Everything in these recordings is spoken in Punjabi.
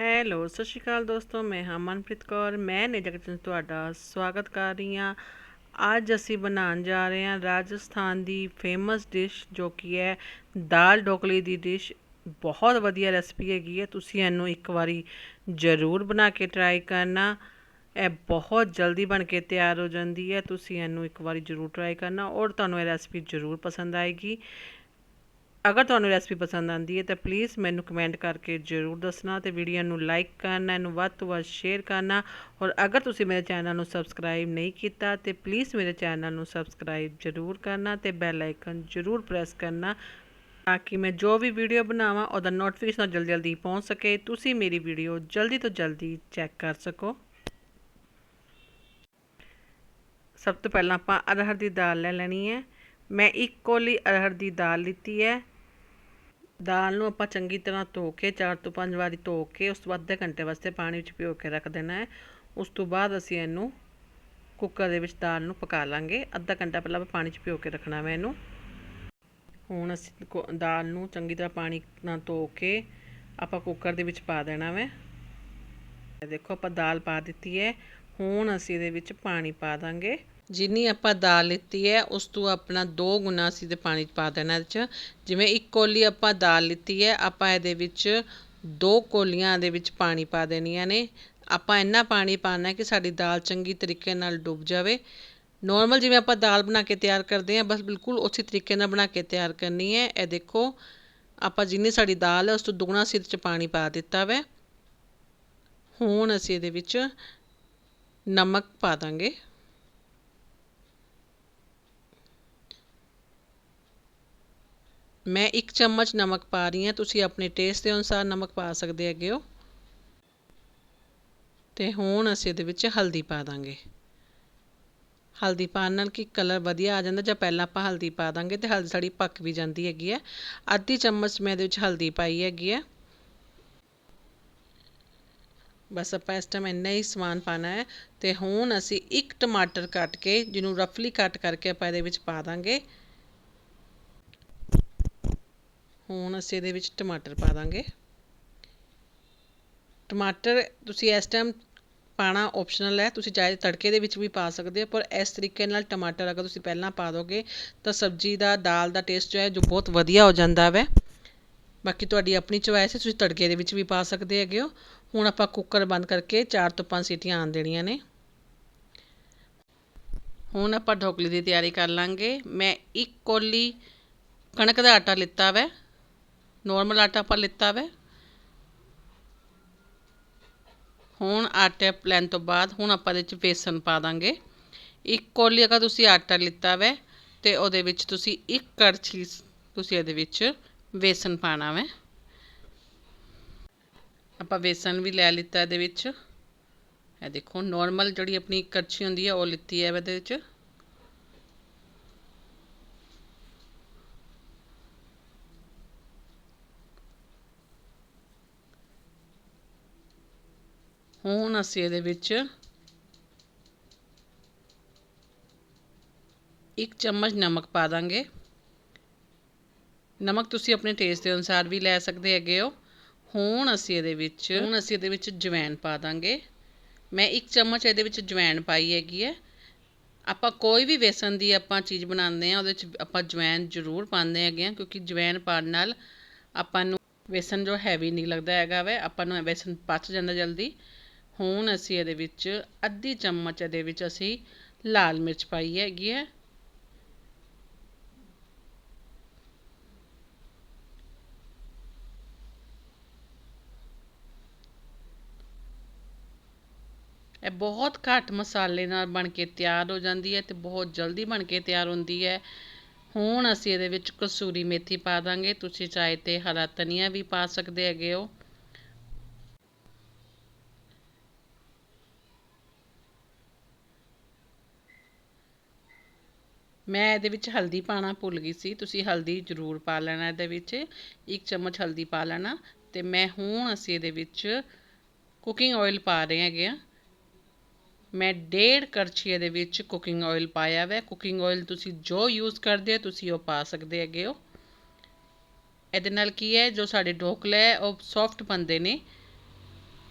ਹੈਲੋ, ਸਤਿ ਸ਼੍ਰੀ ਅਕਾਲ ਦੋਸਤੋ, ਮੈਂ ਹਾਂ ਮਨਪ੍ਰੀਤ ਕੌਰ, ਮੈਂ ਨੇ ਤੁਹਾਡਾ ਸਵਾਗਤ ਕਰ ਰਹੀ ਹਾਂ। ਅੱਜ ਅਸੀਂ ਬਣਾਉਣ ਜਾ ਰਹੇ ਹਾਂ ਰਾਜਸਥਾਨ ਦੀ ਫੇਮਸ ਡਿਸ਼ ਜੋ ਕਿ ਹੈ, ਦਾਲ ਢੋਕਲੀ ਦੀ ਡਿਸ਼ ਬਹੁਤ ਵਧੀਆ ਰੈਸਪੀ ਹੈਗੀ ਹੈ, ਤੁਸੀਂ ਇਹਨੂੰ ਇੱਕ ਵਾਰੀ ਜ਼ਰੂਰ ਬਣਾ ਕੇ ਟਰਾਈ ਕਰਨਾ। ਇਹ ਬਹੁਤ ਜਲਦੀ ਬਣ ਕੇ ਤਿਆਰ ਹੋ ਜਾਂਦੀ ਹੈ, ਤੁਸੀਂ ਇਹਨੂੰ ਇੱਕ ਵਾਰੀ ਜ਼ਰੂਰ ਟਰਾਈ ਕਰਨਾ ਔਰ ਤੁਹਾਨੂੰ ਇਹ ਰੈਸਪੀ ਜ਼ਰੂਰ ਪਸੰਦ ਆਏਗੀ। ਅਗਰ ਤੁਹਾਨੂੰ ਰੈਸਪੀ ਪਸੰਦ ਆਂਦੀ ਹੈ ਤਾਂ ਪਲੀਜ਼ ਮੈਨੂੰ ਕਮੈਂਟ ਕਰਕੇ ਜ਼ਰੂਰ ਦੱਸਣਾ ਤੇ ਵੀਡੀਓ ਨੂੰ ਲਾਈਕ ਕਰਨਾ, ਇਹਨੂੰ ਵੱਧ ਤੋਂ ਵੱਧ ਸ਼ੇਅਰ ਕਰਨਾ ਔਰ ਅਗਰ ਤੁਸੀਂ ਮੇਰੇ ਚੈਨਲ ਨੂੰ ਸਬਸਕ੍ਰਾਈਬ ਨਹੀਂ ਕੀਤਾ ਤੇ ਪਲੀਜ਼ ਮੇਰੇ ਚੈਨਲ ਨੂੰ ਸਬਸਕ੍ਰਾਈਬ ਜ਼ਰੂਰ ਕਰਨਾ ਤੇ ਬੈਲ ਆਈਕਨ ਜ਼ਰੂਰ ਪ੍ਰੈਸ ਕਰਨਾ ਤਾਂ ਕਿ ਮੈਂ ਜੋ ਵੀ ਵੀਡੀਓ ਬਣਾਵਾਂ ਉਹਦਾ ਨੋਟੀਫਿਕੇਸ਼ਨ ਜਲਦੀ ਜਲਦੀ ਪਹੁੰਚ ਸਕੇ। ਤੁਸੀਂ ਮੇਰੀ ਵੀਡੀਓ ਜਲਦੀ ਤੋਂ ਜਲਦੀ ਚੈੱਕ ਕਰ ਸਕੋ। ਸਭ ਤੋਂ ਪਹਿਲਾਂ ਆਪਾਂ ਅਰਹਰ ਦੀ ਦਾਲ ਲੈ ਲੈਣੀ ਹੈ। ਮੈਂ ਇੱਕ ਕੋਲੀ ਅਰਹਰ ਦੀ ਦਾਲ ਲਿੱਤੀ ਹੈ। ਦਾਲ ਨੂੰ ਆਪਾਂ ਚੰਗੀ ਤਰ੍ਹਾਂ ਧੋ ਕੇ ਚਾਰ ਤੋਂ ਪੰਜ ਵਾਰੀ ਧੋ ਕੇ ਉਸ ਤੋਂ ਬਾਅਦ ਅੱਧੇ ਘੰਟੇ ਵਾਸਤੇ ਪਾਣੀ ਵਿੱਚ ਭਿਓ ਕੇ ਰੱਖ ਦੇਣਾ ਹੈ। ਉਸ ਤੋਂ ਬਾਅਦ ਅਸੀਂ ਇਹਨੂੰ ਕੁੱਕਰ ਦੇ ਵਿੱਚ ਦਾਲ ਨੂੰ ਪਕਾ ਲਾਂਗੇ। ਅੱਧਾ ਘੰਟਾ ਪਹਿਲਾਂ ਪਾਣੀ 'ਚ ਭਿਓ ਕੇ ਰੱਖਣਾ ਮੈਂ ਇਹਨੂੰ। ਹੁਣ ਅਸੀਂ ਦਾਲ ਨੂੰ ਚੰਗੀ ਤਰ੍ਹਾਂ ਪਾਣੀ ਨਾਲ ਧੋ ਕੇ ਆਪਾਂ ਕੁੱਕਰ ਦੇ ਵਿੱਚ ਪਾ ਦੇਣਾ ਵੈ। ਦੇਖੋ ਆਪਾਂ ਦਾਲ ਪਾ ਦਿੱਤੀ ਹੈ। ਹੁਣ ਅਸੀਂ ਇਹਦੇ ਵਿੱਚ ਪਾਣੀ ਪਾ ਦਾਂਗੇ। ਜਿੰਨੀ ਆਪਾਂ ਦਾਲ ਲਿੱਤੀ ਹੈ, ਉਸ ਤੋਂ ਆਪਣਾ ਦੋ ਗੁਣਾ ਅਸੀਂ ਦੇ ਪਾਣੀ 'ਚ ਪਾ ਦੇਣਾ ਇਹਦੇ ਚ। ਜਿਵੇਂ ਇੱਕ ਕੋਲੀ ਆਪਾਂ ਦਾਲ ਲਿੱਤੀ ਹੈ, ਆਪਾਂ ਇਹਦੇ ਵਿੱਚ ਦੋ ਕੋਲੀਆਂ ਦੇ ਵਿੱਚ ਪਾਣੀ ਪਾ ਦੇਣੀਆਂ ਨੇ। ਆਪਾਂ ਇੰਨਾ ਪਾਣੀ ਪਾਣਾ ਕਿ ਸਾਡੀ ਦਾਲ ਚੰਗੀ ਤਰੀਕੇ ਨਾਲ ਡੁੱਬ ਜਾਵੇ। ਨੋਰਮਲ ਜਿਵੇਂ ਆਪਾਂ ਦਾਲ ਬਣਾ ਕੇ ਤਿਆਰ ਕਰਦੇ ਹਾਂ, ਬਸ ਬਿਲਕੁਲ ਉਸੇ ਤਰੀਕੇ ਨਾਲ ਬਣਾ ਕੇ ਤਿਆਰ ਕਰਨੀ ਹੈ। ਇਹ ਦੇਖੋ, ਆਪਾਂ ਜਿੰਨੀ ਸਾਡੀ ਦਾਲ ਹੈ, ਉਸ ਤੋਂ ਦੁੱਗਣਾ ਸਿਰ ਚ ਪਾਣੀ ਪਾ ਦਿੱਤਾ ਵੈ। ਹੁਣ ਅਸੀਂ ਇਹਦੇ ਵਿੱਚ ਨਮਕ ਪਾ ਦਾਂਗੇ। ਮੈਂ ਇੱਕ ਚਮਚ ਨਮਕ ਪਾ ਰਹੀ ਹਾਂ। ਤੁਸੀਂ ਆਪਣੇ ਟੇਸਟ ਦੇ ਅਨੁਸਾਰ ਨਮਕ ਪਾ ਸਕਦੇ ਹੈਗੇ ਹੋ। ਤੇ ਹੁਣ ਅਸੀਂ ਇਹਦੇ ਵਿੱਚ ਹਲਦੀ ਪਾ ਦਾਂਗੇ। ਹਲਦੀ ਪਾਣ ਨਾਲ ਕਿ ਕਲਰ ਵਧੀਆ ਆ ਜਾਂਦਾ ਜਾਂ ਪਹਿਲਾਂ ਆਪਾਂ ਹਲਦੀ ਪਾ ਦਾਂਗੇ ਤੇ ਹਲਦੀ ਸਾਡੀ ਪੱਕ ਵੀ ਜਾਂਦੀ ਹੈਗੀ ਹੈ। ਅੱਧੀ ਚਮਚ ਮੈਂ ਇਹਦੇ ਵਿੱਚ ਹਲਦੀ ਪਾਈ ਹੈਗੀ ਹੈ। ਬਸ ਆਪਾਂ ਇਸ ਟਾਈਮ ਇੰਨਾ ਹੀ ਸਮਾਨ ਪਾਣਾ ਹੈ ਤੇ ਹੁਣ ਅਸੀਂ ਇੱਕ ਟਮਾਟਰ ਕੱਟ ਕੇ ਜਿਹਨੂੰ ਰਫਲੀ ਕੱਟ ਕਰਕੇ ਆਪਾਂ ਇਹਦੇ ਵਿੱਚ ਪਾ ਦਾਂਗੇ। ਹੁਣ ਅਸੀਂ ਇਹਦੇ ਵਿੱਚ ਟਮਾਟਰ ਪਾ ਦਾਂਗੇ। ਟਮਾਟਰ ਤੁਸੀਂ ਇਸ ਟਾਈਮ ਪਾਣਾ ਆਪਸ਼ਨਲ ਹੈ। ਤੁਸੀਂ ਚਾਹੇ ਤੜਕੇ ਦੇ ਵਿੱਚ ਵੀ ਪਾ ਸਕਦੇ ਹੋ, ਪਰ ਇਸ ਤਰੀਕੇ ਨਾਲ ਟਮਾਟਰ ਅਗਰ ਤੁਸੀਂ ਪਹਿਲਾਂ ਪਾ ਦੋਗੇ, ਤਾਂ ਸਬਜ਼ੀ ਦਾ, ਦਾਲ ਦਾ ਟੇਸਟ ਜੋ ਹੈ, ਜੋ ਬਹੁਤ ਵਧੀਆ ਹੋ ਜਾਂਦਾ ਵੈ। ਬਾਕੀ ਤੁਹਾਡੀ ਆਪਣੀ ਚੋਇਸ ਹੈ, ਤੁਸੀਂ ਤੜਕੇ ਦੇ ਵਿੱਚ ਵੀ ਪਾ ਸਕਦੇ ਹੈਗੇ ਹੋ। ਹੁਣ ਆਪਾਂ ਕੁੱਕਰ ਬੰਦ ਕਰਕੇ 4 ਤੋਂ 5 ਸੀਟੀਆਂ ਆਣ ਦੇਣੀਆਂ ਨੇ। ਹੁਣ ਆਪਾਂ ਢੋਕਲੀ ਦੀ ਤਿਆਰੀ ਕਰ ਲਾਂਗੇ। ਮੈਂ ਇੱਕ ਕੋਲੀ ਕਣਕ ਦਾ ਆਟਾ ਲਿੱਤਾ ਵੈ। ਨੋਰਮਲ ਆਟਾ ਆਪਾਂ ਲਿੱਤਾ ਵੈ। ਹੁਣ ਆਟਾ ਲੈਣ ਤੋਂ ਬਾਅਦ ਹੁਣ ਆਪਾਂ ਇਹਦੇ ਵਿੱਚ ਬੇਸਨ ਪਾ ਦਾਂਗੇ। ਇੱਕ ਕੋਲੀ ਅਗਰ ਤੁਸੀਂ ਆਟਾ ਲਿੱਤਾ ਵੈ ਤੇ ਉਹਦੇ ਵਿੱਚ ਤੁਸੀਂ ਇੱਕ ਕੜਛੀ ਤੁਸੀਂ ਇਹਦੇ ਵਿੱਚ ਬੇਸਨ ਪਾਣਾ ਵੈ। ਆਪਾਂ ਬੇਸਨ ਵੀ ਲੈ ਲਿੱਤਾ ਇਹਦੇ ਵਿੱਚ। ਇਹ ਦੇਖੋ ਨਾਰਮਲ ਜਿਹੜੀ ਆਪਣੀ ਕੜਛੀ ਹੁੰਦੀ ਹੈ ਉਹ ਲਿੱਤੀ ਹੈ ਇਹਦੇ ਵਿੱਚ। ਹੁਣ ਅਸੀਂ ਇਹਦੇ ਵਿੱਚ ਇੱਕ ਚਮਚ ਨਮਕ ਪਾ ਦਾਂਗੇ। ਨਮਕ ਤੁਸੀਂ ਆਪਣੇ ਟੇਸਟ ਦੇ ਅਨੁਸਾਰ ਵੀ ਲੈ ਸਕਦੇ ਹੈਗੇ ਹੋ। ਹੁਣ ਅਸੀਂ ਇਹਦੇ ਵਿੱਚ ਹੁਣ ਅਸੀਂ ਇਹਦੇ ਵਿੱਚ ਜਵੈਣ ਪਾ ਦਾਂਗੇ। ਮੈਂ ਇੱਕ ਚਮਚ ਇਹਦੇ ਵਿੱਚ ਜਵੈਣ ਪਾਈ ਹੈਗੀ ਹੈ। ਆਪਾਂ ਕੋਈ ਵੀ ਵੇਸਣ ਦੀ ਆਪਾਂ ਚੀਜ਼ ਬਣਾਉਂਦੇ ਆ ਉਹਦੇ ਵਿੱਚ ਆਪਾਂ ਜਵੈਣ ਜ਼ਰੂਰ ਪਾਉਂਦੇ ਹੈਗੇ ਆ ਕਿਉਂਕਿ ਜਵੈਣ ਪਾਉਣ ਨਾਲ ਆਪਾਂ ਨੂੰ ਵੇਸਣ ਜੋ ਹੈਵੀ ਨਹੀਂ ਲੱਗਦਾ ਹੈਗਾ ਵੇ, ਆਪਾਂ ਨੂੰ ਵੇਸਣ ਪਚ ਜਾਂਦਾ ਜਲਦੀ। ਹੁਣ ਅਸੀਂ ਇਹਦੇ ਵਿੱਚ ਅੱਧੀ ਚਮਚ ਇਹਦੇ ਵਿੱਚ ਅਸੀਂ ਲਾਲ ਮਿਰਚ ਪਾਈ ਹੈਗੀ ਹੈ। ਇਹ ਬਹੁਤ ਘੱਟ ਮਸਾਲੇ ਨਾਲ ਬਣ ਕੇ ਤਿਆਰ ਹੋ ਜਾਂਦੀ ਹੈ ਤੇ ਬਹੁਤ ਜਲਦੀ ਬਣ ਕੇ ਤਿਆਰ ਹੁੰਦੀ ਹੈ। ਹੁਣ ਅਸੀਂ ਇਹਦੇ ਵਿੱਚ ਕਸੂਰੀ ਮੇਥੀ ਪਾ ਦਾਂਗੇ। ਤੁਸੀਂ ਚਾਹੇ ਤੇ ਹਰਾ ਧਨੀਆ ਵੀ ਪਾ ਸਕਦੇ ਹੈਗੇ ਹੋ। ਮੈਂ ਇਹਦੇ ਵਿੱਚ ਹਲਦੀ ਪਾਉਣਾ ਭੁੱਲ ਗਈ ਸੀ, ਤੁਸੀਂ ਹਲਦੀ ਜ਼ਰੂਰ ਪਾ ਲੈਣਾ ਇਹਦੇ ਵਿੱਚ, ਇੱਕ ਚਮਚ ਹਲਦੀ ਪਾ ਲੈਣਾ ਅਤੇ ਮੈਂ ਹੁਣ ਅਸੀਂ ਇਹਦੇ ਵਿੱਚ ਕੁਕਿੰਗ ਆਇਲ ਪਾ ਰਹੇ ਹੈਗੇ ਆ। ਮੈਂ ਡੇਢ ਕੜਛੀ ਇਹਦੇ ਵਿੱਚ ਕੁਕਿੰਗ ਆਇਲ ਪਾਇਆ ਹੈ ਕੁਕਿੰਗ ਆਇਲ ਤੁਸੀਂ ਜੋ ਯੂਜ਼ ਕਰਦੇ ਹੋ, ਤੁਸੀਂ ਉਹ ਪਾ ਸਕਦੇ ਹੈਗੇ ਹੋ। ਇਹਦੇ ਨਾਲ ਕੀ ਹੈ, ਜੋ ਸਾਡੇ ਢੋਕਲੇ ਹੈ, ਉਹ ਸੌਫਟ ਬਣਦੇ ਨੇ।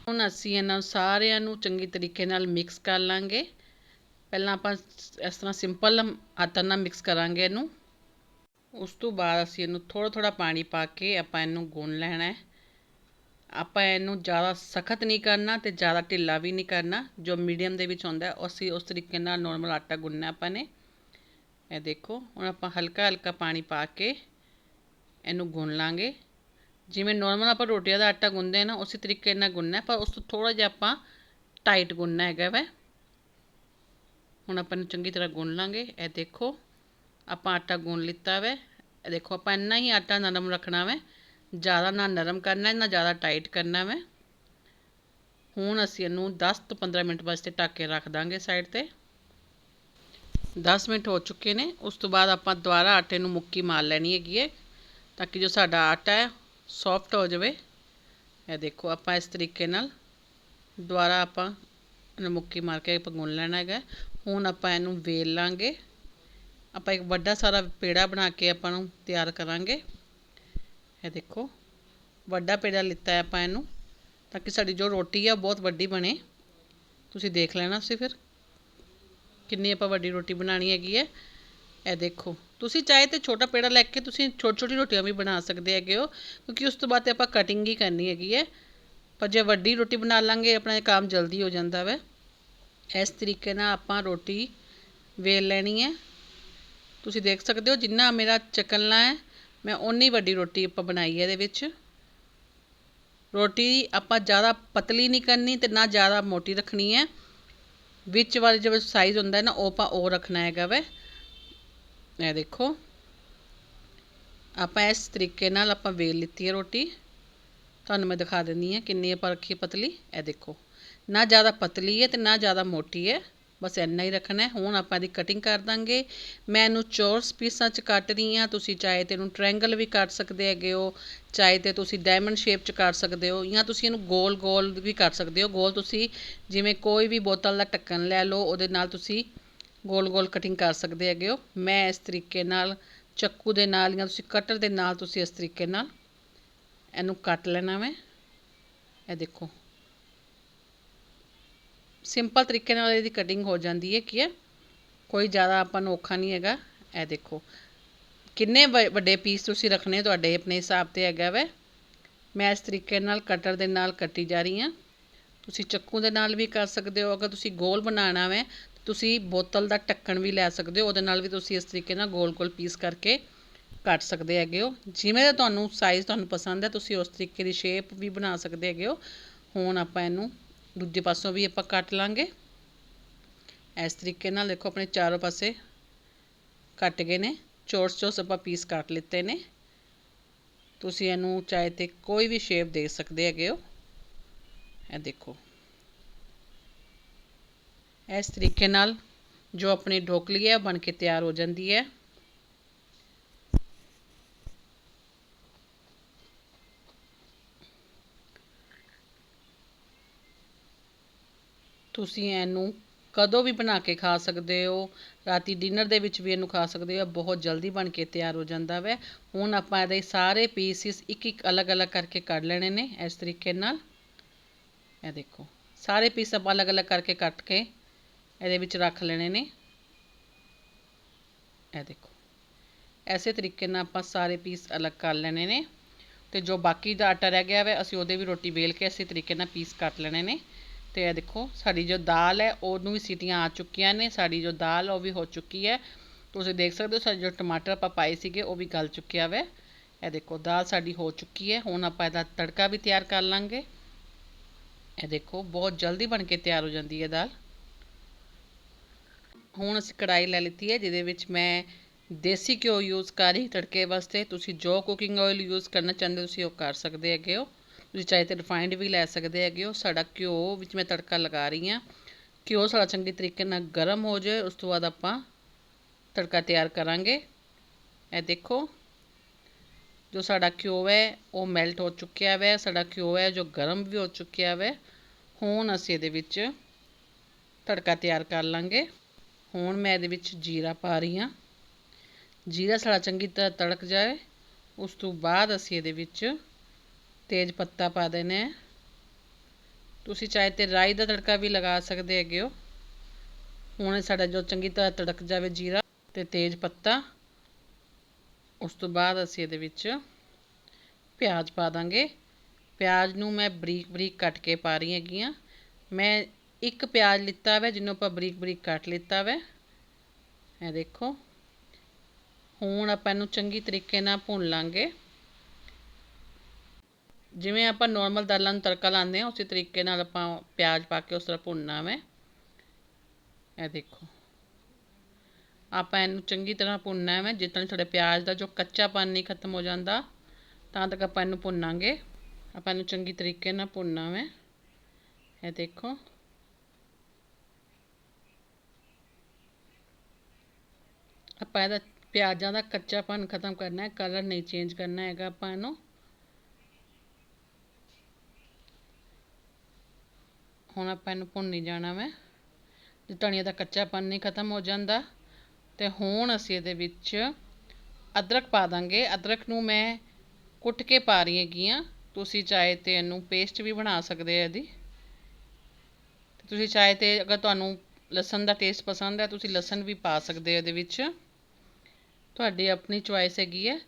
ਹੁਣ ਅਸੀਂ ਇਹਨਾਂ ਸਾਰਿਆਂ ਨੂੰ ਚੰਗੀ ਤਰੀਕੇ ਨਾਲ ਮਿਕਸ ਕਰ ਲਾਂਗੇ। ਪਹਿਲਾਂ ਆਪਾਂ ਇਸ ਤਰ੍ਹਾਂ ਸਿੰਪਲ ਆਟਾ ਨਾਲ ਮਿਕਸ ਕਰਾਂਗੇ ਇਹਨੂੰ। ਉਸ ਤੋਂ ਬਾਅਦ ਅਸੀਂ ਇਹਨੂੰ ਥੋੜਾ ਥੋੜਾ ਪਾਣੀ ਪਾ ਕੇ ਆਪਾਂ ਇਹਨੂੰ ਗੁੰਨ ਲੈਣਾ ਹੈ। ਆਪਾਂ ਇਹਨੂੰ ਜ਼ਿਆਦਾ ਸਖਤ ਨਹੀਂ ਕਰਨਾ ਤੇ ਜ਼ਿਆਦਾ ਢਿੱਲਾ ਵੀ ਨਹੀਂ ਕਰਨਾ। ਜੋ ਮੀਡੀਅਮ ਦੇ ਵਿੱਚ ਹੁੰਦਾ ਅਸੀਂ ਉਸ ਤਰੀਕੇ ਨਾਲ ਨੋਰਮਲ ਆਟਾ ਗੁੰਨਣਾ ਆਪਾਂ ਨੇ। ਇਹ ਦੇਖੋ, ਹੁਣ ਆਪਾਂ ਹਲਕਾ ਹਲਕਾ ਪਾਣੀ ਪਾ ਕੇ ਇਹਨੂੰ ਗੁੰਨ ਲਾਂਗੇ। ਜਿਵੇਂ ਨੋਰਮਲ ਆਪਾਂ ਰੋਟੀਆਂ ਦਾ ਆਟਾ ਗੁੰਨਦੇ ਨਾ, ਉਸੇ ਤਰੀਕੇ ਨਾਲ ਗੁੰਨਣਾ ਪਰ ਉਸ ਤੋਂ ਥੋੜਾ ਜਿਹਾ ਆਪਾਂ ਟਾਈਟ ਗੁੰਨਣਾ ਹੈਗਾ ਵੈ। ਹੁਣ ਆਪਾਂ ਨੂੰ ਚੰਗੀ ਤਰ੍ਹਾਂ ਗੁੰਨ ਲਾਂਗੇ। ਇਹ ਦੇਖੋ, ਆਪਾਂ ਆਟਾ ਗੁੰਨ ਲਿੱਤਾ ਵੈ। ਇਹ ਦੇਖੋ, ਆਪਾਂ ਇੰਨਾ ਹੀ ਆਟਾ ਨਰਮ ਰੱਖਣਾ ਵੈ। ਜ਼ਿਆਦਾ ਨਾ ਨਰਮ ਕਰਨਾ ਨਾ ਜ਼ਿਆਦਾ ਟਾਈਟ ਕਰਨਾ ਵੈ। ਹੁਣ ਅਸੀਂ ਇਹਨੂੰ 10 ਤੋਂ 15 ਮਿੰਟ ਵਾਸਤੇ ਢੱਕ ਕੇ ਰੱਖ ਦਾਂਗੇ ਸਾਈਡ ਤੇ। 10 ਮਿੰਟ ਹੋ ਚੁੱਕੇ ਨੇ। ਉਸ ਤੋਂ ਬਾਅਦ ਆਪਾਂ ਦੁਬਾਰਾ ਆਟੇ ਨੂੰ ਮੁੱਕੀ ਮਾਰ ਲੈਣੀ ਹੈਗੀ ਹੈ ਤਾਂ ਕਿ ਜੋ ਸਾਡਾ ਆਟਾ ਹੈ ਸੌਫਟ ਹੋ ਜਾਵੇ। ਇਹ ਦੇਖੋ, ਆਪਾਂ ਇਸ ਤਰੀਕੇ ਨਾਲ ਦੁਬਾਰਾ ਆਪਾਂ ਇਹਨੂੰ ਮੁੱਕੀ ਮਾਰ ਕੇ ਗੁੰਨ ਲੈਣਾ ਹੈਗਾ। ਹੁਣ ਆਪਾਂ ਇਹਨੂੰ ਵੇਲ ਲਾਂਗੇ। ਆਪਾਂ ਇੱਕ ਵੱਡਾ ਸਾਰਾ ਪੇੜਾ ਬਣਾ ਕੇ ਆਪਾਂ ਨੂੰ ਤਿਆਰ ਕਰਾਂਗੇ। ਇਹ ਦੇਖੋ, ਵੱਡਾ ਪੇੜਾ ਲਿੱਤਾ ਹੈ ਆਪਾਂ ਇਹਨੂੰ, ਤਾਂ ਕਿ ਸਾਡੀ ਜੋ ਰੋਟੀ ਹੈ ਬਹੁਤ ਵੱਡੀ ਬਣੇ। ਤੁਸੀਂ ਦੇਖ ਲੈਣਾ ਸੀ ਫਿਰ, ਕਿੰਨੀ ਆਪਾਂ ਵੱਡੀ ਰੋਟੀ ਬਣਾਣੀ ਹੈਗੀ ਹੈ। ਇਹ ਦੇਖੋ, ਤੁਸੀਂ ਚਾਹੇ ਤੇ ਛੋਟਾ ਪੇੜਾ ਲੈ ਕੇ ਤੁਸੀਂ ਛੋਟੀ ਛੋਟੀ ਰੋਟੀਆਂ ਵੀ ਬਣਾ ਸਕਦੇ ਹੈਗੇ ਹੋ, ਕਿਉਂਕਿ ਉਸ ਤੋਂ ਬਾਅਦ ਤੇ ਆਪਾਂ ਕਟਿੰਗ ਹੀ ਕਰਨੀ ਹੈਗੀ ਹੈ। ਪਰ ਜੇ ਵੱਡੀ ਰੋਟੀ ਬਣਾ ਲਾਂਗੇ, ਆਪਣਾ ਕੰਮ ਜਲਦੀ ਹੋ ਜਾਂਦਾ ਵੈ। ਇਸ ਤਰੀਕੇ ਨਾਲ ਆਪਾਂ ਰੋਟੀ ਵੇਲ ਲੈਣੀ ਹੈ। ਤੁਸੀਂ ਦੇਖ ਸਕਦੇ ਹੋ ਜਿੰਨਾ ਮੇਰਾ ਚਕਲਣਾ ਹੈ, ਮੈਂ ਓਨੀ ਵੱਡੀ ਰੋਟੀ ਆਪਾਂ ਬਣਾਈ ਹੈ ਇਹਦੇ ਵਿੱਚ। ਰੋਟੀ ਆਪਾਂ ਜ਼ਿਆਦਾ ਪਤਲੀ ਨਹੀਂ ਕਰਨੀ ਤੇ ਨਾ ਜ਼ਿਆਦਾ ਮੋਟੀ ਰੱਖਣੀ ਹੈ। ਵਿੱਚ ਵਾਲੇ ਜਿਹੜਾ ਸਾਈਜ਼ ਹੁੰਦਾ ਨਾ, ਉਹ ਆਪਾਂ ਉਹ ਰੱਖਣਾ ਹੈਗਾ ਵੈ। ਇਹ ਦੇਖੋ। ਆਪਾਂ ਇਸ ਤਰੀਕੇ ਨਾਲ ਆਪਾਂ ਵੇਲ ਲਿੱਤੀ ਹੈ ਰੋਟੀ। ਤੁਹਾਨੂੰ ਮੈਂ ਦਿਖਾ ਦਿੰਦੀ ਹਾਂ ਕਿੰਨੀ ਆਪਾਂ ਰੱਖੀ ਪਤਲੀ। ਇਹ ਦੇਖੋ। ਨਾ ਜ਼ਿਆਦਾ ਪਤਲੀ ਹੈ ਅਤੇ ਨਾ ਜ਼ਿਆਦਾ ਮੋਟੀ ਹੈ। ਬਸ ਇੰਨਾ ਹੀ ਰੱਖਣਾ ਹੁਣ ਆਪਾਂ ਇਹਦੀ ਕਟਿੰਗ ਕਰ ਦਾਂਗੇ। ਮੈਂ ਇਹਨੂੰ ਚੌਰਸ ਪੀਸਾਂ 'ਚ ਕੱਟ ਰਹੀ ਹਾਂ। ਤੁਸੀਂ ਚਾਹੇ ਤੇ ਇਹਨੂੰ ਟ੍ਰਾਇੰਗਲ ਵੀ ਕੱਟ ਸਕਦੇ ਹੈਗੇ ਹੋ, ਚਾਹੇ ਤੇ ਤੁਸੀਂ ਡਾਇਮੰਡ ਸ਼ੇਪ 'ਚ ਕੱਟ ਸਕਦੇ ਹੋ ਜਾਂ ਤੁਸੀਂ ਇਹਨੂੰ ਗੋਲ ਗੋਲ ਵੀ ਕਰ ਸਕਦੇ ਹੋ। ਗੋਲ ਤੁਸੀਂ ਜਿਵੇਂ ਕੋਈ ਵੀ ਬੋਤਲ ਦਾ ਢੱਕਣ ਲੈ ਲਓ, ਉਹਦੇ ਨਾਲ ਤੁਸੀਂ ਗੋਲ ਗੋਲ ਕਟਿੰਗ ਕਰ ਸਕਦੇ ਹੈਗੇ ਹੋ। ਮੈਂ ਇਸ ਤਰੀਕੇ ਨਾਲ ਚੱਕੂ ਦੇ ਨਾਲ ਜਾਂ ਤੁਸੀਂ ਕਟਰ ਦੇ ਨਾਲ ਤੁਸੀਂ ਇਸ ਤਰੀਕੇ ਨਾਲ ਇਹਨੂੰ ਕੱਟ ਲੈਣਾ ਮੈਂ ਇਹ ਦੇਖੋ। ਸਿੰਪਲ ਤਰੀਕੇ ਨਾਲ ਇਹਦੀ ਕਟਿੰਗ ਹੋ ਜਾਂਦੀ ਹੈ ਕੀ ਹੈ? ਕੋਈ ਜ਼ਿਆਦਾ ਆਪਾਂ ਨੂੰ ਔਖਾ ਨਹੀਂ ਹੈਗਾ। ਇਹ ਦੇਖੋ, ਕਿੰਨੇ ਵੱਡੇ ਪੀਸ ਤੁਸੀਂ ਰੱਖਣੇ ਤੁਹਾਡੇ ਆਪਣੇ ਹਿਸਾਬ ਤੇ ਹੈਗਾ ਵੈ। ਮੈਂ ਇਸ ਤਰੀਕੇ ਨਾਲ ਕਟਰ ਦੇ ਨਾਲ ਕੱਟੀ ਜਾ ਰਹੀ ਹਾਂ। ਤੁਸੀਂ ਚੱਕੂ ਦੇ ਨਾਲ ਵੀ ਕਰ ਸਕਦੇ ਹੋ। ਅਗਰ ਤੁਸੀਂ ਗੋਲ ਬਣਾਉਣਾ ਵੈ, ਤੁਸੀਂ ਬੋਤਲ ਦਾ ਢੱਕਣ ਵੀ ਲੈ ਸਕਦੇ ਹੋ। ਉਹਦੇ ਨਾਲ ਵੀ ਤੁਸੀਂ ਇਸ ਤਰੀਕੇ ਨਾਲ ਗੋਲ-ਗੋਲ ਪੀਸ ਕਰਕੇ ਕੱਟ ਸਕਦੇ ਹੈਗੇ ਹੋ। ਜਿਵੇਂ ਦਾ ਤੁਹਾਨੂੰ ਸਾਈਜ਼ ਤੁਹਾਨੂੰ ਪਸੰਦ ਹੈ, ਤੁਸੀਂ ਉਸ ਤਰੀਕੇ ਦੀ ਸ਼ੇਪ ਵੀ ਬਣਾ ਸਕਦੇ ਹੈਗੇ ਹੋ। ਹੁਣ ਆਪਾਂ ਇਹਨੂੰ ਦੂਜੇ ਪਾਸੋਂ ਵੀ ਆਪਾਂ ਕੱਟ ਲਾਂਗੇ। ਇਸ ਤਰੀਕੇ ਨਾਲ ਦੇਖੋ ਆਪਣੇ ਚਾਰੋਂ ਪਾਸੇ ਕੱਟ ਗਏ ਨੇ। ਚੋਰਸ ਚੋਰਸ ਆਪਾਂ ਪੀਸ ਕੱਟ ਲਿੱਤੇ ਨੇ। ਤੁਸੀਂ ਇਹਨੂੰ ਚਾਹੇ ਤੇ ਕੋਈ ਵੀ ਸ਼ੇਪ ਦੇ ਸਕਦੇ ਹੈਗੇ ਹੋ। ਇਹ ਦੇਖੋ। ਇਸ ਤਰੀਕੇ ਨਾਲ ਜੋ ਆਪਣੀ ਢੋਕਲੀ ਹੈ ਬਣ ਕੇ ਤਿਆਰ ਹੋ ਜਾਂਦੀ ਹੈ। ਤੁਸੀਂ ਇਹਨੂੰ ਕਦੋਂ ਵੀ ਬਣਾ ਕੇ ਖਾ ਸਕਦੇ ਹੋ, ਰਾਤੀ ਡਿਨਰ ਦੇ ਵਿੱਚ ਵੀ ਇਹਨੂੰ ਖਾ ਸਕਦੇ ਹੋ ਬਹੁਤ ਜਲਦੀ ਬਣ ਕੇ ਤਿਆਰ ਹੋ ਜਾਂਦਾ ਵੈ। ਹੁਣ ਆਪਾਂ ਇਹਦੇ ਸਾਰੇ ਪੀਸਿਸ ਇੱਕ ਇੱਕ ਅਲੱਗ-ਅਲੱਗ ਕਰਕੇ ਕੱਢ ਲੈਣੇ ਨੇ ਇਸ ਤਰੀਕੇ ਨਾਲ। ਇਹ ਦੇਖੋ, ਸਾਰੇ ਪੀਸ ਆਪਾਂ ਅਲੱਗ-ਅਲੱਗ ਕਰਕੇ ਕੱਟ ਕੇ ਇਹਦੇ ਵਿੱਚ ਰੱਖ ਲੈਣੇ ਨੇ। ਇਹ ਦੇਖੋ, ਐਸੇ ਤਰੀਕੇ ਨਾਲ ਆਪਾਂ ਸਾਰੇ ਪੀਸ ਅਲੱਗ ਕਰ ਲੈਣੇ ਨੇ। ਤੇ ਜੋ ਬਾਕੀ ਦਾ ਆਟਾ ਰਹਿ ਗਿਆ ਵੇ, ਅਸੀਂ ਉਹਦੇ ਵੀ ਰੋਟੀ ਵੇਲ ਕੇ ਇਸੇ ਤਰੀਕੇ ਨਾਲ ਪੀਸ ਕੱਟ ਲੈਣੇ ਨੇ। ਅਤੇ ਇਹ ਦੇਖੋ, ਸਾਡੀ ਜੋ ਦਾਲ ਹੈ, ਉਹਨੂੰ ਵੀ ਸੀਟੀਆਂ ਆ ਚੁੱਕੀਆਂ ਨੇ, ਸਾਡੀ ਜੋ ਦਾਲ ਉਹ ਵੀ ਹੋ ਚੁੱਕੀ ਹੈ। ਤੁਸੀਂ ਦੇਖ ਸਕਦੇ ਹੋ, ਸਾਡੇ ਜੋ ਟਮਾਟਰ ਆਪਾਂ ਪਾਏ ਸੀਗੇ, ਉਹ ਵੀ ਗਲ ਚੁੱਕਿਆ ਵੈ। ਇਹ ਦੇਖੋ, ਦਾਲ ਸਾਡੀ ਹੋ ਚੁੱਕੀ ਹੈ। ਹੁਣ ਆਪਾਂ ਇਹਦਾ ਤੜਕਾ ਵੀ ਤਿਆਰ ਕਰ ਲਾਂਗੇ। ਇਹ ਦੇਖੋ, ਬਹੁਤ ਜਲਦੀ ਬਣ ਕੇ ਤਿਆਰ ਹੋ ਜਾਂਦੀ ਹੈ ਦਾਲ। ਹੁਣ ਅਸੀਂ ਕੜਾਈ ਲੈ ਲਿੱਤੀ ਹੈ, ਜਿਹਦੇ ਵਿੱਚ ਮੈਂ ਦੇਸੀ ਘਿਓ ਯੂਜ਼ ਕਰ ਰਹੀ ਤੜਕੇ ਵਾਸਤੇ। ਤੁਸੀਂ ਜੋ ਕੁਕਿੰਗ ਆਇਲ ਯੂਜ਼ ਕਰਨਾ ਚਾਹੁੰਦੇ ਹੋ, ਤੁਸੀਂ ਉਹ ਕਰ ਸਕਦੇ ਹੈਗੇ ਹੋ। ਤੁਸੀਂ ਚਾਹੇ ਤਾਂ ਰਿਫਾਇੰਡ ਵੀ ਲੈ ਸਕਦੇ ਹੈਗੇ ਹੋ, ਸਾਡਾ ਘਿਓ ਵਿੱਚ ਮੈਂ ਤੜਕਾ ਲਗਾ ਰਹੀ ਹਾਂ। ਘਿਓ ਸਾਡਾ ਚੰਗੇ ਤਰੀਕੇ ਨਾਲ ਗਰਮ ਹੋ ਜਾਏ, ਉਸ ਤੋਂ ਬਾਅਦ ਆਪਾਂ ਤੜਕਾ ਤਿਆਰ ਕਰਾਂਗੇ। ਇਹ ਦੇਖੋ, ਜੋ ਸਾਡਾ ਘਿਓ ਹੈ, ਉਹ ਮੈਲਟ ਹੋ ਚੁੱਕਿਆ ਹੈ ਸਾਡਾ ਘਿਓ ਹੈ, ਜੋ ਗਰਮ ਵੀ ਹੋ ਚੁੱਕਿਆ ਹੈ ਹੁਣ ਅਸੀਂ ਇਹਦੇ ਵਿੱਚ ਤੜਕਾ ਤਿਆਰ ਕਰ ਲਾਂਗੇ। ਹੁਣ ਮੈਂ ਇਹਦੇ ਵਿੱਚ ਜੀਰਾ ਪਾ ਰਹੀ ਹਾਂ। ਜੀਰਾ ਸਾਡਾ ਚੰਗੀ ਤਰ੍ਹਾਂ ਤੜਕ ਜਾਏ, ਉਸ ਤੋਂ ਬਾਅਦ ਅਸੀਂ ਇਹਦੇ ਵਿੱਚ ਤੇਜ ਪੱਤਾ ਪਾ ਦੇਣੇ ਹੈ। ਤੁਸੀਂ ਚਾਹੇ ਤੇ ਰਾਈ ਦਾ ਤੜਕਾ ਵੀ ਲਗਾ ਸਕਦੇ ਹੈਗੇ ਹੋ। ਹੁਣ ਸਾਡਾ ਜੋ ਚੰਗੀ ਤਰ੍ਹਾਂ ਤੜਕ ਜਾਵੇ ਜੀਰਾ ਤੇ ਤੇਜ ਪੱਤਾ, ਉਸ ਤੋਂ ਬਾਅਦ ਅਸੀਂ ਇਹਦੇ ਵਿੱਚ ਪਿਆਜ਼ ਪਾ ਦਾਂਗੇ। ਪਿਆਜ਼ ਨੂੰ ਮੈਂ ਬਰੀਕ ਬਰੀਕ ਕੱਟ ਕੇ ਪਾ ਰਹੀ ਹੈਗੀ ਆ ਮੈਂ ਇੱਕ ਪਿਆਜ਼ ਲਿੱਤਾ ਵਾ, ਜਿਹਨੂੰ ਆਪਾਂ ਬਰੀਕ ਬਰੀਕ ਕੱਟ ਲਿੱਤਾ ਵਾ। ਇਹ ਦੇਖੋ। ਹੁਣ ਆਪਾਂ ਇਹਨੂੰ ਚੰਗੀ ਤਰੀਕੇ ਨਾਲ ਭੁੰਨ ਲਾਂਗੇ। ਜਿਵੇਂ ਆਪਾਂ ਨੋਰਮਲ ਦਾਲਾਂ ਨੂੰ ਤੜਕਾ ਲਾਉਂਦੇ ਹਾਂ, ਉਸੇ ਤਰੀਕੇ ਨਾਲ ਆਪਾਂ ਪਿਆਜ਼ ਪਾ ਕੇ ਉਸ ਤਰ੍ਹਾਂ ਭੁੰਨਣਾ ਵਾ। ਇਹ ਦੇਖੋ। ਆਪਾਂ ਇਹਨੂੰ ਚੰਗੀ ਤਰ੍ਹਾਂ ਭੁੰਨਣਾ ਹੈ ਜਿੱਦਾਂ ਸਾਡੇ ਪਿਆਜ਼ ਦਾ ਜੋ ਕੱਚਾਪਨ ਨਹੀਂ ਖਤਮ ਹੋ ਜਾਂਦਾ, ਤਾਂ ਤੱਕ ਆਪਾਂ ਇਹਨੂੰ ਭੁੰਨਾਂਗੇ। ਆਪਾਂ ਇਹਨੂੰ ਚੰਗੀ ਤਰੀਕੇ ਨਾਲ ਭੁੰਨਣਾ ਹੈ ਇਹ ਦੇਖੋ। ਆਪਾਂ ਇਹਦਾ ਪਿਆਜ਼ਾਂ ਦਾ ਕੱਚਾਪਨ ਖਤਮ ਕਰਨਾ ਹੈ ਕਲਰ ਨਹੀਂ ਚੇਂਜ ਕਰਨਾ ਹੈਗਾ ਆਪਾਂ ਇਹਨੂੰ। ਹੁਣ ਆਪਾਂ ਇਹਨੂੰ ਭੁੰਨੀ ਜਾਣਾ ਵਾ। ਜੇ ਧਨੀਆ ਦਾ ਕੱਚਾਪਨ ਨਹੀਂ ਖਤਮ ਹੋ ਜਾਂਦਾ, ਤੇ ਹੁਣ ਅਸੀਂ ਇਹਦੇ ਵਿੱਚ ਅਦਰਕ ਪਾ ਦਾਂਗੇ। ਅਦਰਕ ਨੂੰ ਮੈਂ ਕੁੱਟ ਕੇ ਪਾ ਰਹੀ ਹੈਗੀ ਆ। ਤੁਸੀਂ ਚਾਹੇ ਤੇ ਇਹਨੂੰ ਪੇਸਟ ਵੀ ਬਣਾ ਸਕਦੇ ਆ ਇਹਦੀ। ਤੁਸੀਂ ਚਾਹੇ ਤੇ ਅਗਰ ਤੁਹਾਨੂੰ ਲਸਣ ਦਾ ਟੇਸਟ ਪਸੰਦ ਹੈ, ਤੁਸੀਂ ਲਸਣ ਵੀ ਪਾ ਸਕਦੇ ਹੋ ਇਹਦੇ ਵਿੱਚ। ਤੁਹਾਡੀ ਆਪਣੀ ਚੁਆਇਸ ਹੈਗੀ ਹੈ।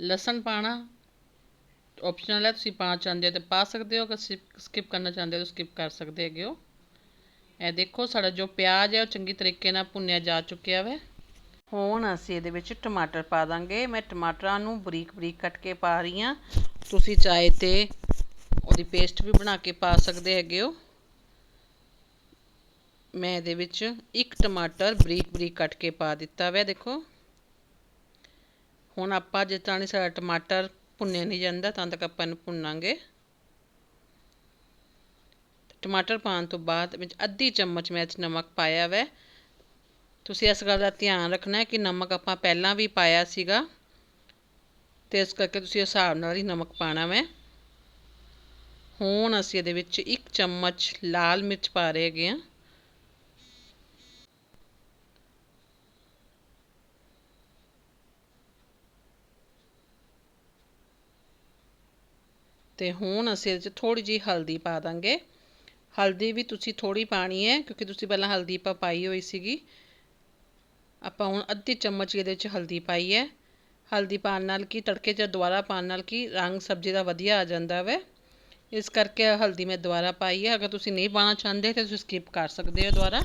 ਲਸਣ ਪਾਣਾ ਆਪਸ਼ਨਲ ਹੈ, ਤੁਸੀਂ ਪਾ ਚਾਹੁੰਦੇ ਹੋ ਤਾਂ ਪਾ ਸਕਦੇ ਹੋ, ਅਗਰ ਸਕਿਪ ਕਰਨਾ ਚਾਹੁੰਦੇ ਹੋ ਤਾਂ ਸਕਿਪ ਕਰ ਸਕਦੇ ਹੈਗੇ ਹੋ। ਇਹ ਦੇਖੋ, ਸਾਡਾ ਜੋ ਪਿਆਜ਼ ਹੈ, ਉਹ ਚੰਗੀ ਤਰੀਕੇ ਨਾਲ ਭੁੰਨਿਆ ਜਾ ਚੁੱਕਿਆ ਹੈ ਹੁਣ ਅਸੀਂ ਇਹਦੇ ਵਿੱਚ ਟਮਾਟਰ ਪਾ ਦਾਂਗੇ। ਮੈਂ ਟਮਾਟਰਾਂ ਨੂੰ ਬਰੀਕ ਬਰੀਕ ਕੱਟ ਕੇ ਪਾ ਰਹੀ ਹਾਂ। ਤੁਸੀਂ ਚਾਹੇ ਤੇ ਉਹਦੀ ਪੇਸਟ ਵੀ ਬਣਾ ਕੇ ਪਾ ਸਕਦੇ ਹੈਗੇ ਹੋ। ਮੈਂ ਇਹਦੇ ਵਿੱਚ ਇੱਕ ਟਮਾਟਰ ਬਰੀਕ ਬਰੀਕ ਕੱਟ ਕੇ ਪਾ ਦਿੱਤਾ ਵੈ, ਦੇਖੋ। ਹੁਣ ਆਪਾਂ ਜਿਸ ਤਰ੍ਹਾਂ ਸਾਡਾ ਟਮਾਟਰ ਭੁੰਨਿਆ ਨਹੀਂ ਜਾਂਦਾ, ਤਾਂ ਤੱਕ ਆਪਾਂ ਇਹਨੂੰ ਭੁੰਨਾਂਗੇ। ਟਮਾਟਰ ਪਾਉਣ ਤੋਂ ਬਾਅਦ ਵਿੱਚ ਅੱਧੀ ਚਮਚ ਮੈਂ ਇਹ ਨਮਕ ਪਾਇਆ ਵੈ। ਤੁਸੀਂ ਇਸ ਗੱਲ ਦਾ ਧਿਆਨ ਰੱਖਣਾ ਹੈ ਕਿ ਨਮਕ ਆਪਾਂ ਪਹਿਲਾਂ ਵੀ ਪਾਇਆ ਸੀਗਾ, ਤੇ ਇਸ ਕਰਕੇ ਤੁਸੀਂ ਹਿਸਾਬ ਨਾਲ ਹੀ ਨਮਕ ਪਾਣਾ ਵੈ। ਹੁਣ ਅਸੀਂ ਇਹਦੇ ਵਿੱਚ ਇੱਕ ਚਮਚ ਲਾਲ ਮਿਰਚ ਪਾ ਰਹੇ ਹੈਗੇ ਹਾਂ। ਤੇ ਹੁਣ ਅਸੀਂ ਇਹਦੇ 'ਚ ਥੋੜੀ ਜੀ ਹਲਦੀ ਪਾ ਦਾਂਗੇ। ਹਲਦੀ ਵੀ ਤੁਸੀਂ ਥੋੜੀ ਪਾਣੀ ਹੈ, ਕਿਉਂਕਿ ਤੁਸੀਂ ਪਹਿਲਾਂ ਹਲਦੀ ਪਾ ਪਾਈ ਹੋਈ ਸੀਗੀ। ਆਪਾਂ ਹੁਣ ਅੱਧੀ ਚਮਚ ਇਹਦੇ ਵਿੱਚ ਹਲਦੀ ਪਾਈ ਹੈ। ਹਲਦੀ ਪਾਣ ਨਾਲ ਕੀ, ਤੜਕੇ 'ਚ ਦੁਬਾਰਾ ਪਾਣ ਨਾਲ ਕੀ, ਰੰਗ ਸਬਜ਼ੀ ਦਾ ਵਧੀਆ ਆ ਜਾਂਦਾ ਵੈ। ਇਸ ਕਰਕੇ ਹਲਦੀ ਮੈਂ ਦੁਬਾਰਾ ਪਾਈ ਹੈ। ਅਗਰ ਤੁਸੀਂ ਨਹੀਂ ਪਾਣਾ ਚਾਹੁੰਦੇ ਤਾਂ ਤੁਸੀਂ ਸਕਿਪ ਕਰ ਸਕਦੇ ਹੋ ਦੁਬਾਰਾ।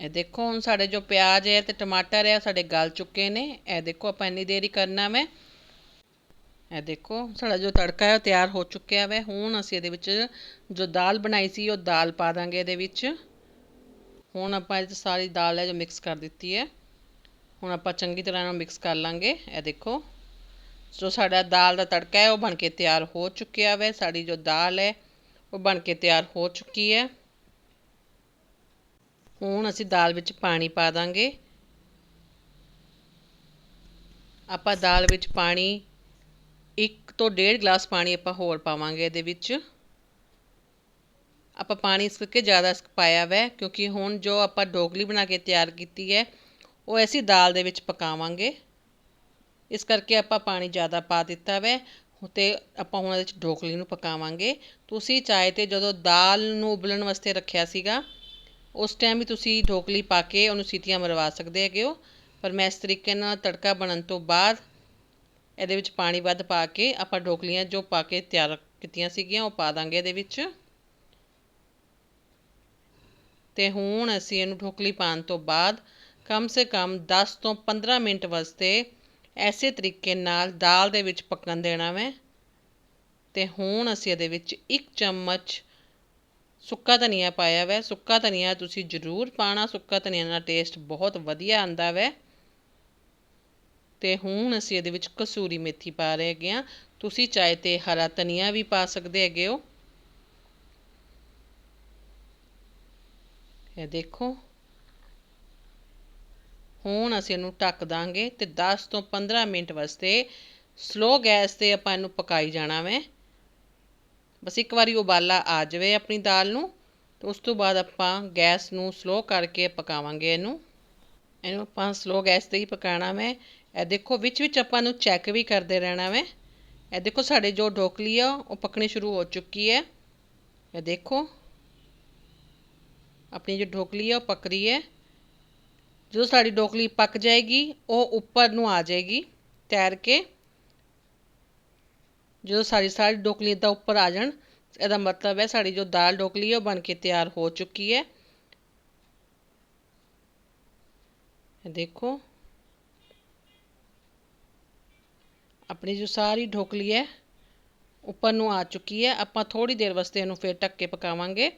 ਇਹ ਦੇਖੋ ਹੁਣ ਸਾਡੇ ਜੋ ਪਿਆਜ਼ ਹੈ ਤੇ ਟਮਾਟਰ ਹੈ, ਸਾਡੇ ਗਲ ਚੁੱਕੇ ਨੇ। ਇਹ ਦੇਖੋ ਆਪਾਂ ਇੰਨੀ ਦੇਰ ਹੀ ਕਰਨਾ ਮੈਂ ਇਹ ਦੇਖੋ, ਸਾਡਾ ਜੋ ਤੜਕਾ ਹੈ ਉਹ ਤਿਆਰ ਹੋ ਚੁੱਕਿਆ ਵੈ। ਹੁਣ ਅਸੀਂ ਇਹਦੇ ਵਿੱਚ ਜੋ ਦਾਲ ਬਣਾਈ ਸੀ, ਉਹ ਦਾਲ ਪਾ ਦਾਂਗੇ ਇਹਦੇ ਵਿੱਚ। ਹੁਣ ਆਪਾਂ ਇਹ ਸਾਰੀ ਦਾਲ ਹੈ ਜੋ ਮਿਕਸ ਕਰ ਦਿੱਤੀ ਹੈ। ਹੁਣ ਆਪਾਂ ਚੰਗੀ ਤਰ੍ਹਾਂ ਨਾਲ ਮਿਕਸ ਕਰ ਲਾਂਗੇ। ਇਹ ਦੇਖੋ, ਜੋ ਸਾਡਾ ਦਾਲ ਦਾ ਤੜਕਾ ਹੈ, ਉਹ ਬਣ ਕੇ ਤਿਆਰ ਹੋ ਚੁੱਕਿਆ ਵੈ। ਸਾਡੀ ਜੋ ਦਾਲ ਹੈ, ਉਹ ਬਣ ਕੇ ਤਿਆਰ ਹੋ ਚੁੱਕੀ ਹੈ। ਹੁਣ ਅਸੀਂ ਦਾਲ ਵਿੱਚ ਪਾਣੀ ਪਾ ਦਾਂਗੇ। ਆਪਾਂ ਦਾਲ ਵਿੱਚ ਪਾਣੀ ਇੱਕ ਤੋਂ ਡੇਢ ਗਲਾਸ ਪਾਣੀ ਆਪਾਂ ਹੋਰ ਪਾਵਾਂਗੇ ਇਹਦੇ ਵਿੱਚ। ਆਪਾਂ ਪਾਣੀ ਇਸ ਕਰਕੇ ਜ਼ਿਆਦਾ ਪਾਇਆ ਵੈ, ਕਿਉਂਕਿ ਹੁਣ ਜੋ ਆਪਾਂ ਡੋਗਲੀ ਬਣਾ ਕੇ ਤਿਆਰ ਕੀਤੀ ਹੈ, ਉਹ ਅਸੀਂ ਦਾਲ ਦੇ ਵਿੱਚ ਪਕਾਵਾਂਗੇ। ਇਸ ਕਰਕੇ ਆਪਾਂ ਪਾਣੀ ਜ਼ਿਆਦਾ ਪਾ ਦਿੱਤਾ ਵੈ, ਤੇ ਆਪਾਂ ਹੁਣ ਇਹਦੇ ਵਿੱਚ ਢੋਕਲੀ ਨੂੰ ਪਕਾਵਾਂਗੇ। ਤੁਸੀਂ ਚਾਹੇ ਤੇ ਜਦੋਂ ਦਾਲ ਨੂੰ ਉਬਲਣ ਵਾਸਤੇ ਰੱਖਿਆ ਸੀਗਾ, ਉਸ ਟਾਈਮ ਵੀ ਤੁਸੀਂ ਢੋਕਲੀ ਪਾ ਕੇ ਉਹਨੂੰ ਸੀਟੀਆਂ ਮਰਵਾ ਸਕਦੇ ਹੈਗੇ ਹੋ। ਪਰ ਮੈਂ ਇਸ ਤਰੀਕੇ ਨਾਲ ਤੜਕਾ ਬਣਨ ਤੋਂ ਬਾਅਦ ਇਹਦੇ ਵਿੱਚ ਪਾਣੀ ਵੱਧ ਪਾ ਕੇ ਆਪਾਂ ਢੋਕਲੀਆਂ ਜੋ ਪਾ ਕੇ ਤਿਆਰ ਕੀਤੀਆਂ ਸੀਗੀਆਂ, ਉਹ ਪਾ ਦਾਂਗੇ ਇਹਦੇ ਵਿੱਚ। ਤੇ ਹੁਣ ਅਸੀਂ ਇਹਨੂੰ ਢੋਕਲੀ ਪਾਉਣ ਤੋਂ ਬਾਅਦ ਕਮ ਸੇ ਕਮ 10 ਤੋਂ 15 ਮਿੰਟ ਵਾਸਤੇ ਐਸੇ ਤਰੀਕੇ ਨਾਲ ਦਾਲ ਦੇ ਵਿੱਚ ਪੱਕਣ ਦੇਣਾ ਵੈ। ਤੇ ਹੁਣ ਅਸੀਂ ਇਹਦੇ ਵਿੱਚ ਇੱਕ ਚਮਚ ਸੁੱਕਾ ਧਨੀਆ ਪਾਇਆ ਵੈ। ਸੁੱਕਾ ਧਨੀਆ ਤੁਸੀਂ ਜ਼ਰੂਰ ਪਾਣਾ ਸੁੱਕਾ ਧਨੀਆ ਨਾਲ ਟੇਸਟ ਬਹੁਤ ਵਧੀਆ ਆਂਦਾ ਵੈ। ਅਤੇ ਹੁਣ ਅਸੀਂ ਇਹਦੇ ਵਿੱਚ ਕਸੂਰੀ ਮੇਥੀ ਪਾ ਰਹੇ ਹੈਗੇ ਹਾਂ। ਤੁਸੀਂ ਚਾਹੇ ਤੇ ਹਰਾ ਧਨੀਆ ਵੀ ਪਾ ਸਕਦੇ ਹੈਗੇ ਹੋ। ਇਹ ਦੇਖੋ। ਹੁਣ ਅਸੀਂ ਇਹਨੂੰ ਢੱਕ ਦਾਂਗੇ ਤੇ 10 ਤੋਂ 15 ਮਿੰਟ ਵਾਸਤੇ ਸਲੋ ਗੈਸ ਤੇ ਆਪਾਂ ਇਹਨੂੰ ਪਕਾਈ ਜਾਣਾ ਵੈ। ਬਸ ਇੱਕ ਵਾਰੀ ਉਬਾਲਾ ਆ ਜਾਵੇ ਆਪਣੀ ਦਾਲ ਨੂੰ ਤੇ ਉਸ ਤੋਂ ਬਾਅਦ ਆਪਾਂ ਗੈਸ ਨੂੰ ਸਲੋ ਕਰਕੇ ਪਕਾਵਾਂਗੇ ਇਹਨੂੰ। ਇਹਨੂੰ ਆਪਾਂ ਸਲੋ ਗੈਸ ਤੇ ਹੀ ਪਕਾਣਾ ਵੈ। ਇਹ ਦੇਖੋ, ਵਿੱਚ ਵਿੱਚ ਆਪਾਂ ਨੂੰ ਚੈੱਕ ਵੀ ਕਰਦੇ ਰਹਿਣਾ ਵੈ। ਇਹ ਦੇਖੋ, ਸਾਡੇ ਜੋ ਢੋਕਲੀ ਆ, ਉਹ ਪੱਕਣੀ ਸ਼ੁਰੂ ਹੋ ਚੁੱਕੀ ਹੈ। ਇਹ ਦੇਖੋ, ਆਪਣੀ ਜੋ ਢੋਕਲੀ ਹੈ ਉਹ ਪੱਕ ਰਹੀ ਹੈ। ਜਦੋਂ ਸਾਡੀ ਢੋਕਲੀ ਪੱਕ ਜਾਏਗੀ, ਉਹ ਉੱਪਰ ਨੂੰ ਆ ਜਾਏਗੀ, ਤੈਰ ਕੇ। ਜਦੋਂ ਸਾਡੀ ਸਾਰੀ ਢੋਕਲੀ ਦਾ ਉੱਪਰ ਆ ਜਾਣ, ਇਹਦਾ ਮਤਲਬ ਹੈ ਸਾਡੀ ਜੋ ਦਾਲ ਢੋਕਲੀ ਉਹ ਬਣ ਕੇ ਤਿਆਰ ਹੋ ਚੁੱਕੀ ਹੈ। ਇਹ ਦੇਖੋ ਆਪਣੀ ਜੋ ਸਾਰੀ ਢੋਕਲੀ ਹੈ, ਉੱਪਰ ਨੂੰ ਆ ਚੁੱਕੀ ਹੈ। ਆਪਾਂ ਥੋੜੀ ਦੇਰ ਵਾਸਤੇ ਇਹਨੂੰ ਫੇਰ ਢੱਕ ਕੇ ਪਕਾਵਾਂਗੇ।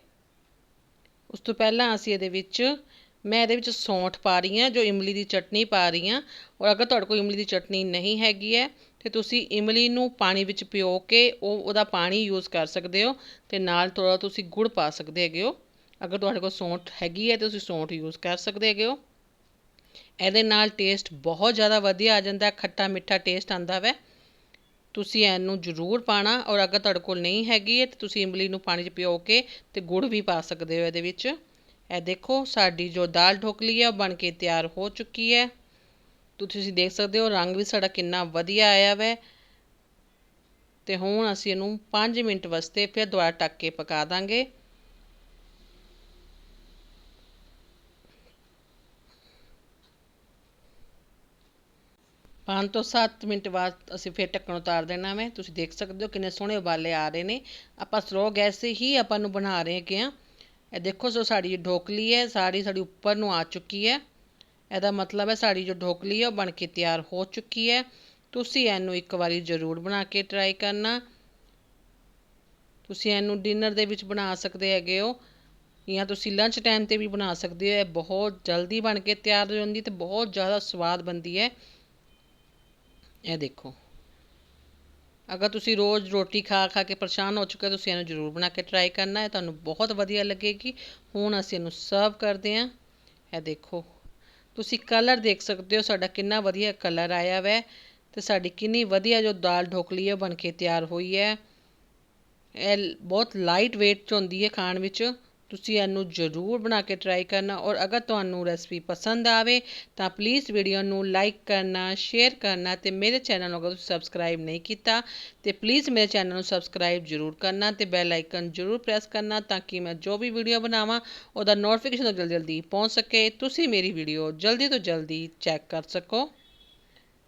ਉਸ ਤੋਂ ਪਹਿਲਾਂ ਅਸੀਂ ਇਹਦੇ ਵਿੱਚ, ਮੈਂ ਇਹਦੇ ਵਿੱਚ ਸੌਂਠ ਪਾ ਰਹੀ ਹਾਂ, ਜੋ ਇਮਲੀ ਦੀ ਚਟਨੀ ਪਾ ਰਹੀ ਹਾਂ। ਔਰ ਅਗਰ ਤੁਹਾਡੇ ਕੋਲ ਇਮਲੀ ਦੀ ਚਟਨੀ ਨਹੀਂ ਹੈਗੀ ਹੈ, ਤੇ ਤੁਸੀਂ ਇਮਲੀ ਨੂੰ ਪਾਣੀ ਵਿੱਚ ਪਿਓ ਕੇ ਉਹ, ਉਹਦਾ ਪਾਣੀ ਯੂਜ਼ ਕਰ ਸਕਦੇ ਹੋ ਤੇ ਨਾਲ ਥੋੜਾ ਤੁਸੀਂ ਗੁੜ ਪਾ ਸਕਦੇ ਹੈਗੇ ਹੋ। ਅਗਰ ਤੁਹਾਡੇ ਕੋਲ ਸੌਂਠ ਹੈਗੀ ਹੈ, ਤੇ ਤੁਸੀਂ ਸੌਂਠ ਯੂਜ਼ ਕਰ ਸਕਦੇ ਹੈਗੇ ਹੋ। ਇਹਦੇ ਨਾਲ ਟੇਸਟ ਬਹੁਤ ਜ਼ਿਆਦਾ ਵਧੀਆ ਆ ਜਾਂਦਾ, ਖੱਟਾ ਮਿੱਠਾ ਟੇਸਟ ਆਉਂਦਾ ਵੈ। ਤੁਸੀਂ ਇਹਨੂੰ ਜ਼ਰੂਰ ਪਾਉਣਾ ਔਰ ਅਗਰ ਤੁਹਾਡੇ ਕੋਲ ਨਹੀਂ ਹੈਗੀ ਹੈ, ਤਾਂ ਤੁਸੀਂ ਇਮਲੀ ਨੂੰ ਪਾਣੀ 'ਚ ਪਿਓ ਕੇ ਅਤੇ ਗੁੜ ਵੀ ਪਾ ਸਕਦੇ ਹੋ ਇਹਦੇ ਵਿੱਚ। ਇਹ ਦੇਖੋ, ਸਾਡੀ ਜੋ ਦਾਲ ਢੋਕਲੀ ਹੈ ਉਹ ਬਣ ਕੇ ਤਿਆਰ ਹੋ ਚੁੱਕੀ ਹੈ। ਤੁਸੀਂ ਦੇਖ ਸਕਦੇ ਹੋ, ਰੰਗ ਵੀ ਸਾਡਾ ਕਿੰਨਾ ਵਧੀਆ ਆਇਆ ਵੈ। ਤੇ ਹੁਣ ਅਸੀਂ ਇਹਨੂੰ 5 ਮਿੰਟ ਵਾਸਤੇ ਫਿਰ ਦੁਬਾਰਾ ਟੱਕ ਕੇ ਪਕਾ ਦਾਂਗੇ। ਪੰਜ ਤੋਂ 7 ਮਿੰਟ ਬਾਅਦ ਅਸੀਂ ਫਿਰ ਢੱਕਣ ਉਤਾਰ ਦੇਣਾ ਵੇ। ਤੁਸੀਂ ਦੇਖ ਸਕਦੇ ਹੋ ਕਿੰਨੇ ਸੋਹਣੇ ਉਬਾਲੇ ਆ ਰਹੇ ਨੇ। ਆਪਾਂ ਸਲੋ ਗੈਸ 'ਤੇ ਹੀ ਆਪਾਂ ਨੂੰ ਬਣਾ ਰਹੇ ਹੈਗੇ ਆ ਇਹ ਦੇਖੋ ਜੋ ਸਾਡੀ ਢੋਕਲੀ ਹੈ, ਸਾਰੀ ਸਾਡੀ ਉੱਪਰ ਨੂੰ ਆ ਚੁੱਕੀ ਹੈ। ਇਹਦਾ ਮਤਲਬ ਹੈ ਸਾਡੀ ਜੋ ਢੋਕਲੀ ਹੈ ਉਹ ਬਣ ਕੇ ਤਿਆਰ ਹੋ ਚੁੱਕੀ ਹੈ। ਤੁਸੀਂ ਇਹਨੂੰ ਇੱਕ ਵਾਰੀ ਜ਼ਰੂਰ ਬਣਾ ਕੇ ਟਰਾਈ ਕਰਨਾ। ਤੁਸੀਂ ਇਹਨੂੰ ਡਿਨਰ ਦੇ ਵਿੱਚ ਬਣਾ ਸਕਦੇ ਹੈਗੇ ਹੋ। ਜਾਂ ਤੁਸੀਂ ਲੰਚ ਟਾਈਮ ਤੇ ਵੀ ਬਣਾ ਸਕਦੇ ਹੋ। ਇਹ ਬਹੁਤ ਜਲਦੀ ਬਣ ਕੇ ਤਿਆਰ ਹੋ ਜਾਂਦੀ ਤੇ ਬਹੁਤ ਜ਼ਿਆਦਾ ਸਵਾਦ ਬਣਦੀ ਹੈ। ਇਹ ਦੇਖੋ। ਅਗਰ ਤੁਸੀਂ ਰੋਜ਼ ਰੋਟੀ ਖਾ ਖਾ ਕੇ ਪਰੇਸ਼ਾਨ ਹੋ ਚੁੱਕੇ ਹੋ, ਤੁਸੀਂ ਇਹਨੂੰ ਜ਼ਰੂਰ ਬਣਾ ਕੇ ਟਰਾਈ ਕਰਨਾ। ਹੈ ਤੁਹਾਨੂੰ ਬਹੁਤ ਵਧੀਆ ਲੱਗੇਗੀ। ਹੁਣ ਅਸੀਂ ਇਹਨੂੰ ਸਰਵ ਕਰਦੇ ਹਾਂ। ਇਹ ਦੇਖੋ। ਤੁਸੀਂ ਕਲਰ ਦੇਖ ਸਕਦੇ ਹੋ, ਸਾਡਾ ਕਿੰਨਾ ਵਧੀਆ ਕਲਰ ਆਇਆ ਵੈ। ਤੇ ਸਾਡੀ ਕਿੰਨੀ ਵਧੀਆ ਜੋ ਦਾਲ ਢੋਕਲੀ ਹੈ ਬਣ ਕੇ ਤਿਆਰ ਹੋਈ ਹੈ। ਇਹ ਬਹੁਤ ਲਾਈਟ weight ਚ ਹੁੰਦੀ ਹੈ ਖਾਣ ਵਿੱਚ। ਤੁਸੀਂ ਇਹਨੂੰ ਜ਼ਰੂਰ ਬਣਾ ਕੇ ਟਰਾਈ ਕਰਨਾ ਔਰ ਅਗਰ ਤੁਹਾਨੂੰ ਰੈਸਪੀ ਪਸੰਦ ਆਵੇ ਤਾਂ ਪਲੀਜ਼ ਵੀਡੀਓ ਨੂੰ ਲਾਈਕ ਕਰਨਾ ਸ਼ੇਅਰ ਕਰਨਾ ਤੇ ਮੇਰੇ ਚੈਨਲ ਨੂੰ ਅਗਰ ਤੁਸੀਂ ਸਬਸਕ੍ਰਾਈਬ ਨਹੀਂ ਕੀਤਾ ਤੇ ਪਲੀਜ਼ ਮੇਰੇ ਚੈਨਲ ਨੂੰ ਸਬਸਕ੍ਰਾਈਬ ਜ਼ਰੂਰ ਕਰਨਾ ਤੇ ਬੈਲ ਆਈਕਨ ਜ਼ਰੂਰ ਪ੍ਰੈਸ ਕਰਨਾ ਤਾਂ ਕਿ ਮੈਂ ਜੋ ਵੀ ਵੀਡੀਓ ਬਣਾਵਾਂ ਉਹਦਾ ਨੋਟੀਫਿਕੇਸ਼ਨ ਜਲਦੀ ਜਲਦੀ ਪਹੁੰਚ ਸਕੇ। ਤੁਸੀਂ ਮੇਰੀ ਵੀਡੀਓ ਜਲਦੀ ਤੋਂ ਜਲਦੀ ਚੈੱਕ ਕਰ ਸਕੋ।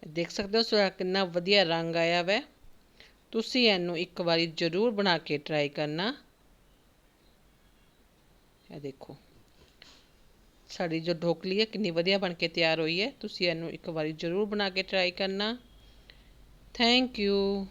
ਦੇਖ ਸਕਦੇ ਹੋ ਸੋ ਕਿੰਨਾ ਵਧੀਆ ਰੰਗ ਆਇਆ ਵੈ। ਤੁਸੀਂ ਇਹਨੂੰ ਇੱਕ ਵਾਰੀ ਜ਼ਰੂਰ ਬਣਾ ਕੇ ਟਰਾਈ ਕਰਨਾ। ਇਹ ਦੇਖੋ। ਸਾਡੀ ਜੋ ਢੋਕਲੀ ਹੈ, ਕਿੰਨੀ ਵਧੀਆ ਬਣ ਕੇ ਤਿਆਰ ਹੋਈ ਹੈ। ਤੁਸੀਂ ਇਹਨੂੰ ਇੱਕ ਵਾਰੀ ਜ਼ਰੂਰ ਬਣਾ ਕੇ ਟਰਾਈ ਕਰਨਾ। Thank you